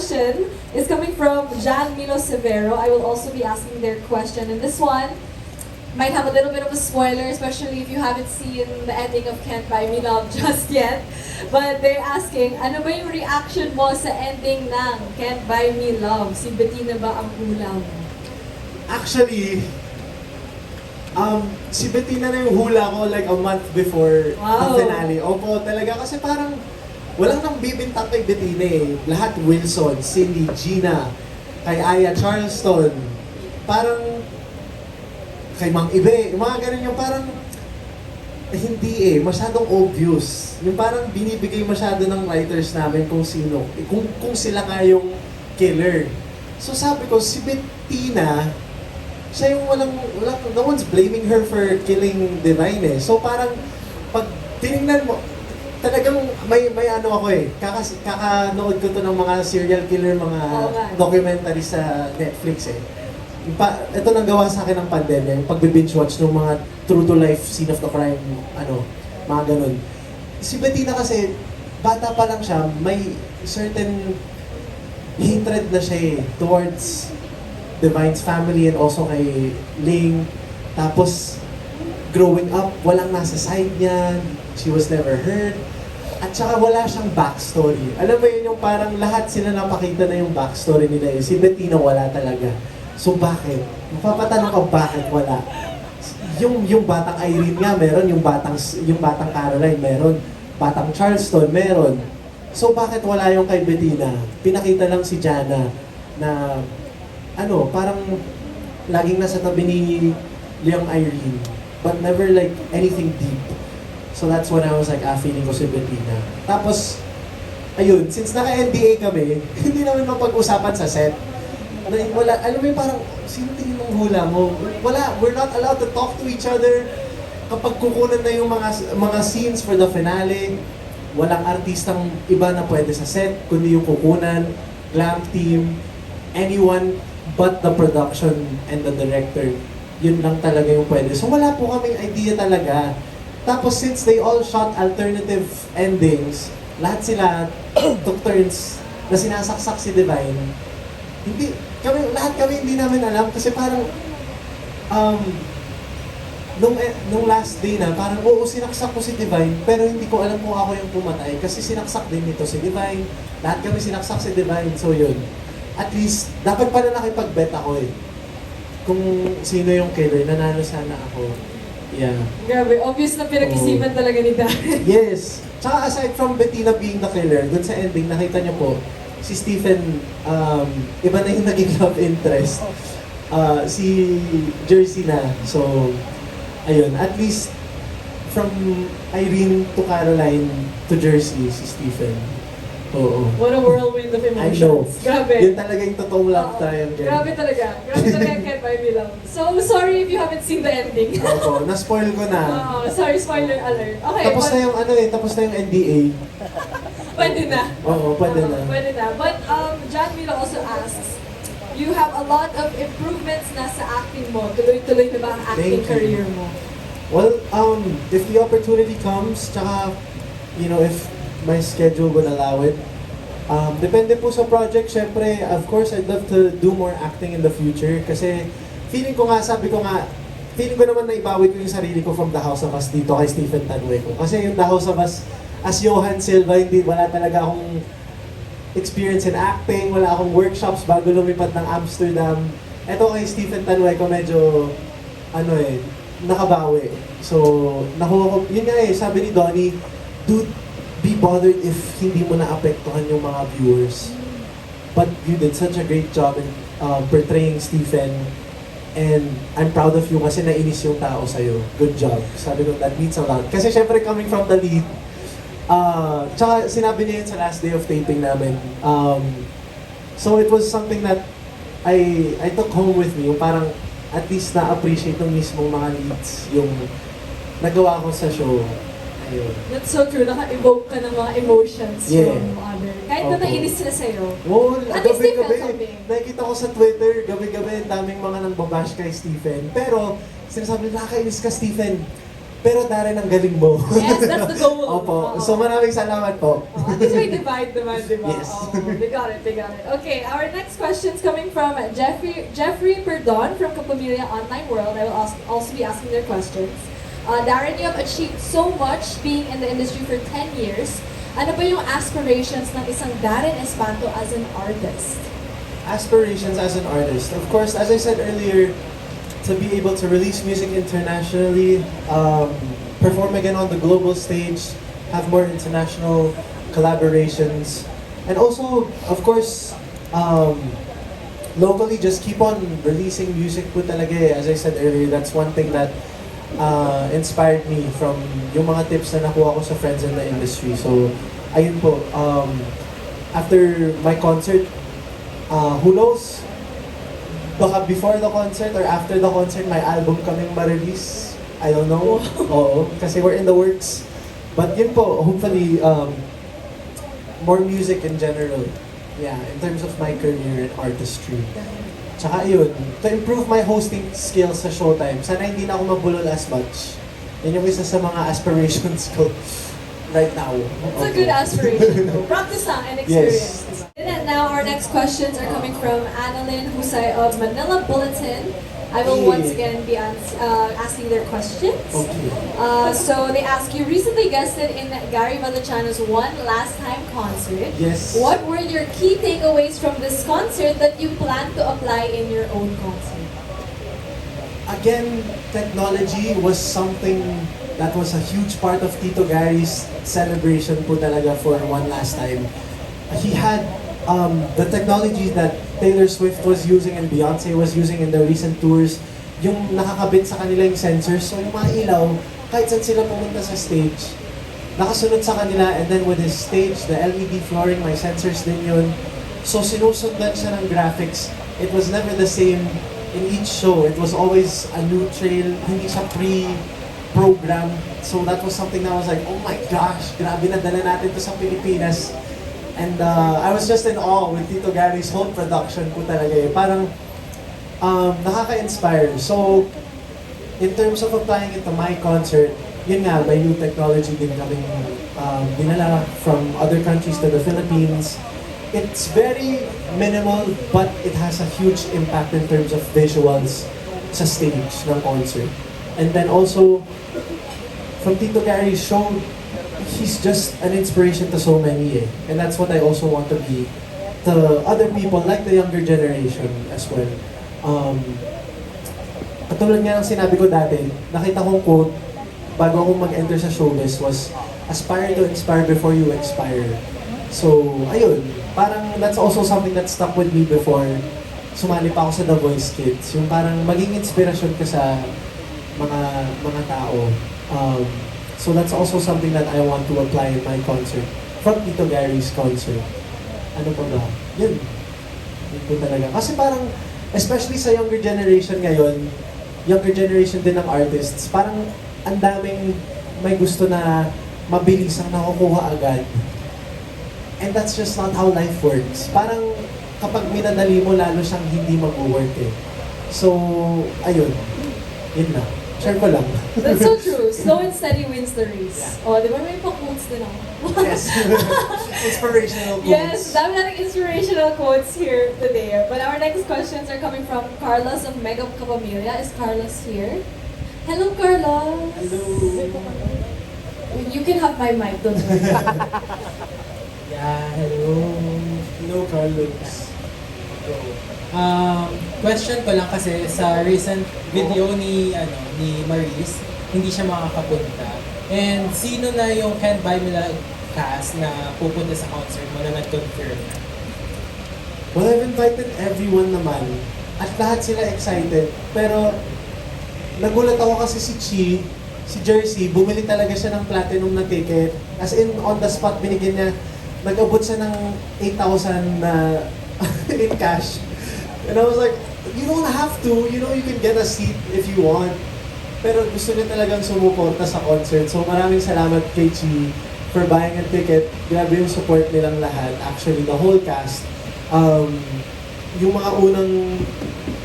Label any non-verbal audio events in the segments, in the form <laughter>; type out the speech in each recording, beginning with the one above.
question is coming from Jan Milo Severo. I will also be asking their question. And this one might have a little bit of a spoiler, especially if you haven't seen the ending of Can't Buy Me Love <laughs> just yet. But they're asking, ano ba yung reaction mo sa ending ng Can't Buy Me Love? Si Bettina ba ang ulam? Actually, um, si Bettina na yung hula ko like a month before Wow. the finale. Opo, talaga kasi parang walang nang bibintak kay Bettina eh. Lahat Wilson, Cindy, Gina, kay Aya Charleston, parang kay Mang Ibe, yung mga ganun yung parang eh, hindi eh, masyadong obvious. Yung parang binibigay masyado ng writers namin kung sino, eh, kung, kung sila nga yung killer. So sabi ko, si Bettina, siya yung walang, walang, no one's blaming her for killing Divine eh. So parang, pag tinignan mo, talagang may may ano ako eh. Kakas, kakanood ko to ng mga serial killer, mga Oo nga. documentary sa Netflix eh. Yung Pa, ito nang gawa sa akin ng pandemya, yung pagbe-binge watch ng mga true to life scene of the crime, ano, mga ganun. Si Bettina kasi, bata pa lang siya, may certain hatred na siya eh, towards Divine's family and also kay Ling. Tapos, growing up, walang nasa side niya, she was never heard. At saka wala siyang backstory. Alam mo yun yung parang lahat sila napakita na yung backstory nila eh. Si Bettina wala talaga. So bakit? Mapapatanong ka bakit wala? Yung yung batang Irene nga meron, yung batang yung batang Caroline meron, batang Charleston meron. So bakit wala yung kay Bettina? Pinakita lang si Jana na ano, parang laging nasa tabi ni Leong Irene but never like anything deep. So that's when I was like, ah, feeling ko si Bettina. Tapos, ayun, since naka-NDA kami, <laughs> hindi namin mapag-usapan sa set. Wala, alam mo parang, sino tingin mong hula mo? Wala, we're not allowed to talk to each other. Kapag kukunan na yung mga mga scenes for the finale, walang artistang iba na pwede sa set, kundi yung kukunan, glam team, anyone but the production and the director. Yun lang talaga yung pwede. So wala po kaming idea talaga. Tapos since they all shot alternative endings, lahat sila <clears throat> took turns na sinasaksak si Divine. Hindi, kami, lahat kami hindi namin alam kasi parang um, nung, eh, nung last day na, parang oo, sinaksak ko si Divine, pero hindi ko alam kung ako yung pumatay kasi sinaksak din nito si Divine. Lahat kami sinaksak si Divine, so yun. At least, dapat pala nakipag-bet ako eh. Kung sino yung killer, nanalo sana ako. Yeah. Grabe, obvious na pinag-isipan talaga ni Darren. Yes. Tsaka aside from Bettina being the killer, dun sa ending, nakita niyo po, si Stephen, um, iba na yung naging love interest. Uh, si Jersey na. So, ayun. At least, from Irene to Caroline to Jersey, si Stephen. Oo. What a whirlwind of I know. emotions. Grabe. Yun talaga yung totoong love Oo. triangle. Grabe talaga. Grabe talaga ang Can't Buy Me Love. So, sorry if you haven't seen the ending. Opo, <laughs> na-spoil ko na. Oo, sorry, spoiler alert. Okay, Tapos but, na yung ano eh, tapos na yung NDA. pwede na. Oo, pwede Oo, na. Pwede na. But um, John Milo also asks, you have a lot of improvements na sa acting mo. Tuloy-tuloy na ba ang acting Thank you. career mo? Well, um, if the opportunity comes, tsaka, you know, if my schedule would allow it, um, depende po sa project, syempre, of course, I'd love to do more acting in the future kasi feeling ko nga, sabi ko nga, feeling ko naman na ibawi ko yung sarili ko from The House of Us dito kay Stephen Tanueco. Kasi yung The House of Us, as Johan Silva, hindi, wala talaga akong experience in acting, wala akong workshops bago lumipat ng Amsterdam. Eto kay Stephen Tanueco, medyo, ano eh, nakabawi. So, nakuha ko, yun nga eh, sabi ni Donnie, be bothered if hindi mo naapektuhan yung mga viewers. But you did such a great job in uh, portraying Stephen. And I'm proud of you kasi nainis yung tao sa'yo. Good job. Sabi ko, that means a lot. Kasi syempre coming from the lead, uh, tsaka sinabi niya yun sa last day of taping namin. Um, so it was something that I I took home with me. Yung parang at least na-appreciate ng mismong mga leads yung nagawa ko sa show. Ayun. That's so true. Naka-evoke ka ng mga emotions Yeah. from other. Kahit na Opo. nainis sila sa'yo. Oo, At least they felt gabi-gabi. something. Nakikita ko sa Twitter, gabi-gabi, daming mga nang babash kay Stephen. Pero, sinasabi, nakakainis ka, Stephen. pero Darren ang galing mo. Yes, that's the goal. <laughs> Opo. Oo. So maraming salamat po. Oh, at least may divide naman, di ba? Yes. Oh, they got it, they got it. Okay, our next question is coming from Jeffrey Jeffrey Perdon from Kapamilya Online World. I will als- also be asking their questions. Uh, Darren, you have achieved so much being in the industry for 10 years. Ano ba yung aspirations ng isang Darren Espanto as an artist? aspirations as an artist. Of course, as I said earlier, to be able to release music internationally, um, perform again on the global stage, have more international collaborations, and also, of course, um, locally, just keep on releasing music po talaga eh. As I said earlier, that's one thing that uh, inspired me from yung mga tips na nakuha ko sa friends in the industry. So, ayun po, um, after my concert, uh, who knows, baka before the concert or after the concert, may album kaming ma-release. I don't know. Oo, kasi we're in the works. But yun po, hopefully, um, more music in general. Yeah, in terms of my career and artistry. Tsaka yun, to improve my hosting skills sa Showtime, sana hindi na ako mabulol as much. Yan yung isa sa mga aspirations ko <laughs> right now. It's a good aspiration. though. <laughs> Practice lang and experience. Yes. And then now our next questions are coming from Annalyn Husay of Manila Bulletin. I will once again be ans- uh, asking their questions. Okay. Uh, so they ask, you recently guested in Gary Vallechano's One Last Time concert. Yes. What were your key takeaways from this concert that you plan to apply in your own concert? again, technology was something that was a huge part of Tito Gary's celebration po talaga for one last time. He had um, the technology that Taylor Swift was using and Beyonce was using in the recent tours, yung nakakabit sa kanila yung sensors. So yung mga ilaw, kahit saan sila pumunta sa stage, nakasunod sa kanila and then with his stage, the LED flooring, may sensors din yun. So sinusundan siya ng graphics. It was never the same in each show. It was always a new trail, hindi siya pre-program. So that was something that was like, oh my gosh, grabe na dala natin to sa Pilipinas. And uh, I was just in awe with Tito Gary's whole production po talaga eh. Parang um, nakaka-inspire. So, in terms of applying it to my concert, yun nga, may new technology din kaming um, dinala from other countries to the Philippines. It's very minimal, but it has a huge impact in terms of visuals sa stage ng concert. And then also, from Tito Gary's show, he's just an inspiration to so many eh. And that's what I also want to be to other people, like the younger generation as well. Um, katulad nga ng sinabi ko dati, nakita kong quote bago ako mag-enter sa showbiz was, aspire to inspire before you expire. So, ayun, parang that's also something that stuck with me before sumali pa ako sa The Voice Kids. Yung parang maging inspirasyon ka sa mga mga tao. Um, so that's also something that I want to apply in my concert. From Tito Gary's concert. Ano pa ba? Yun. Yun po talaga. Kasi parang, especially sa younger generation ngayon, younger generation din ng artists, parang ang daming may gusto na mabilis ang nakukuha agad. And that's just not how life works. Parang kapag minadali mo, lalo siyang hindi mag-work eh. So, ayun. Yun na. Share ko lang. That's so true. Slow and steady wins the race. Oh, di ba may pa-quotes din ako? yes. <laughs> Inspirational quotes. Yes, dami nating inspirational quotes here today. But our next questions are coming from Carlos of Mega Kapamilya. Is Carlos here? Hello, Carlos. Hello. You can have my mic, don't worry. <laughs> Yeah, hello. Hello, Carlos. Um, question ko lang kasi sa recent video ni ano ni Maris, hindi siya makakapunta. And sino na yung Can't Buy Me Love cast na pupunta sa concert mo na nag-confirm? Well, I've invited everyone naman. At lahat sila excited. Pero, nagulat ako kasi si Chi, si Jersey, bumili talaga siya ng platinum na ticket. As in, on the spot, binigyan niya, nag-abot siya ng 8,000 na <laughs> in cash. And I was like, you don't have to. You know, you can get a seat if you want. Pero gusto niya talagang sumuporta sa concert. So maraming salamat kay Chi for buying a ticket. Grabe yung support nilang lahat. Actually, the whole cast. Um, yung mga unang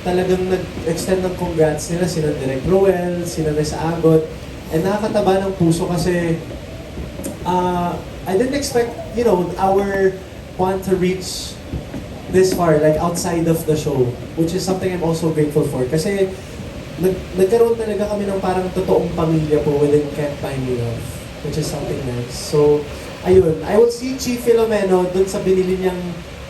talagang nag-extend ng congrats nila, sina Direk Roel, sina Reza Agot, And nakakataba ng puso kasi uh, I didn't expect, you know, our want to reach this far, like outside of the show, which is something I'm also grateful for. Kasi nag nagkaroon talaga kami ng parang totoong pamilya po within Can't Buy Me Love, which is something nice. So, ayun, I will see Chi Filomeno dun sa binili niyang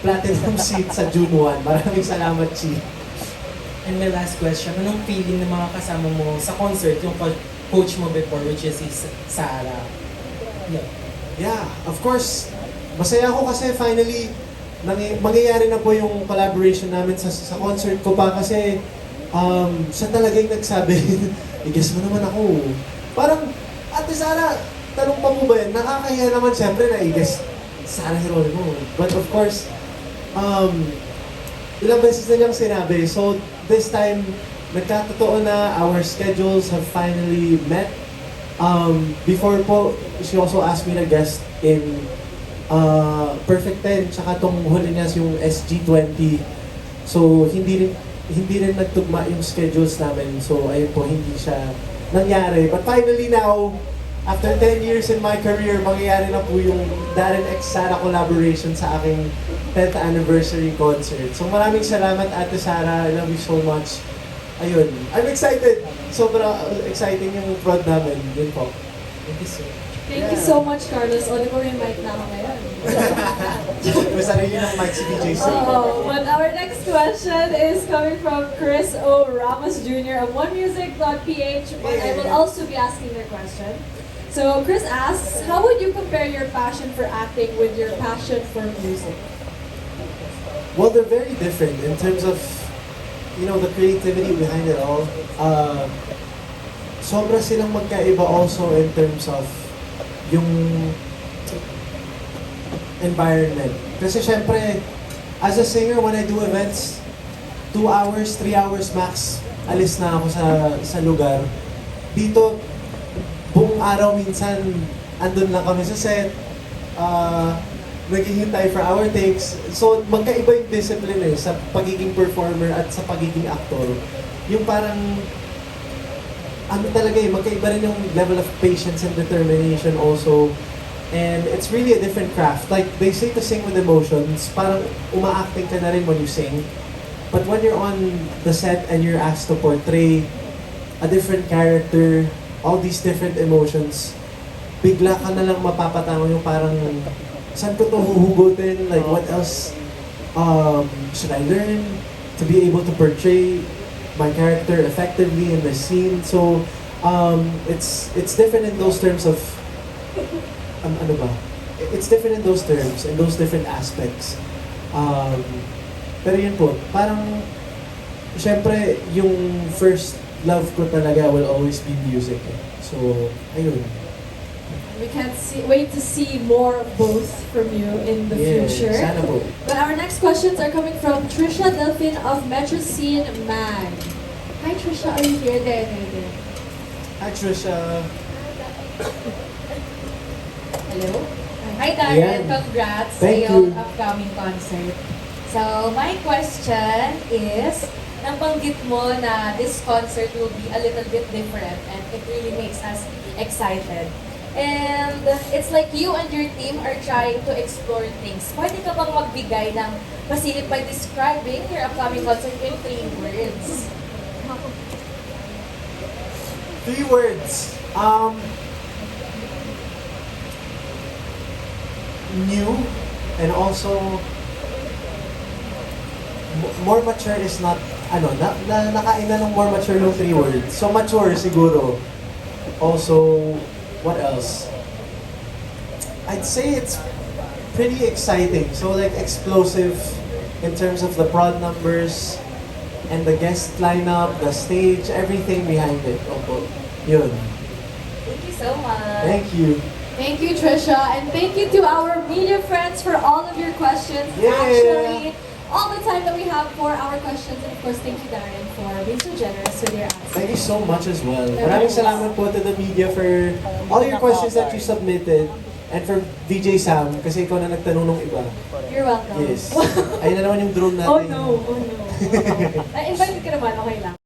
platinum <laughs> seat sa June 1. Maraming salamat, Chi. And my last question, anong feeling ng mga kasama mo sa concert, yung co- coach mo before, which is si Sa- Sarah? Yeah. Yeah, of course. Masaya ako kasi finally nangy- mangyayari na po yung collaboration namin sa sa concert ko pa kasi um, siya talaga yung nagsabi, <laughs> i-guess mo naman ako. Parang, Ate Sara, tanong pa mo ba yan? Nakakahiya naman siyempre na i-guess Sara Heronimo. But of course, um, ilang beses na niyang sinabi. So, this time, nagkatotoo na our schedules have finally met. Um, before po, she also asked me to guest in uh, Perfect 10, tsaka tong huli niya yung SG20. So, hindi rin, hindi rin nagtugma yung schedules namin. So, ayun po, hindi siya nangyari. But finally now, after 10 years in my career, mangyayari na po yung Darren X Sara collaboration sa aking 10th anniversary concert. So, maraming salamat, Ate Sara. I love you so much. Ayun. I'm excited. Sobra exciting yung prod namin. Yun po. Thank you so Thank you so much, Carlos. O, di ba may mic na ako ngayon? May sarili ng mic si. Oh, but our next question is coming from Chris O. Ramos Jr. of OneMusic.ph, but I will also be asking their question. So Chris asks, how would you compare your passion for acting with your passion for music? Well, they're very different in terms of, you know, the creativity behind it all. Uh, sobra silang magkaiba also in terms of yung environment. Kasi syempre, as a singer, when I do events, two hours, three hours max, alis na ako sa, sa lugar. Dito, buong araw minsan, andun lang kami sa set, uh, naghihintay for our takes. So, magkaiba yung discipline eh, sa pagiging performer at sa pagiging actor. Yung parang, ano talaga eh, magkaiba rin yung level of patience and determination also. And it's really a different craft. Like, they say to sing with emotions, parang uma-acting ka na rin when you sing. But when you're on the set and you're asked to portray a different character, all these different emotions, bigla ka na lang mapapatango yung parang saan ko to huhugutin? Like, what else um, should I learn to be able to portray my character effectively in the scene? So, um, it's it's different in those terms of um, ano ba? It's different in those terms, in those different aspects. Um, pero yun po, parang, syempre, yung first love ko talaga will always be music. eh. So, ayun. We can't see, wait to see more of both from you in the Yeah, future. Sana po. But our next questions are coming from Trisha Delphin of Metro Scene Mag. Hi Trisha, are you here? There, there, there. Hi, Trisha. Hello? Hi Darren, Ayan. congrats Thank sa iyong you. upcoming concert. So, my question is, nabanggit mo na this concert will be a little bit different and it really makes us excited. And it's like you and your team are trying to explore things. Pwede ka bang magbigay ng masilip by describing your upcoming concert in three words? Three words. Um, new and also more mature is not ano na, na nakain na ng more mature yung three words. So mature siguro. Also, what else? I'd say it's pretty exciting. So like explosive in terms of the broad numbers and the guest lineup, the stage, everything behind it. Oh, Opo. Yun. Thank you so much. Thank you. Thank you, Trisha, and thank you to our media friends for all of your questions. Yeah. Actually, all the time that we have for our questions, and of course, thank you, Darren, for being so generous with your answers. Thank you so much as well. Maraming salamat po to the media for all your questions that you submitted. And for VJ Sam, kasi ikaw na nagtanong ng iba. You're welcome. Yes. Ayun na naman yung drone <laughs> natin. oh no, oh no. <laughs> Invited ka naman, okay lang.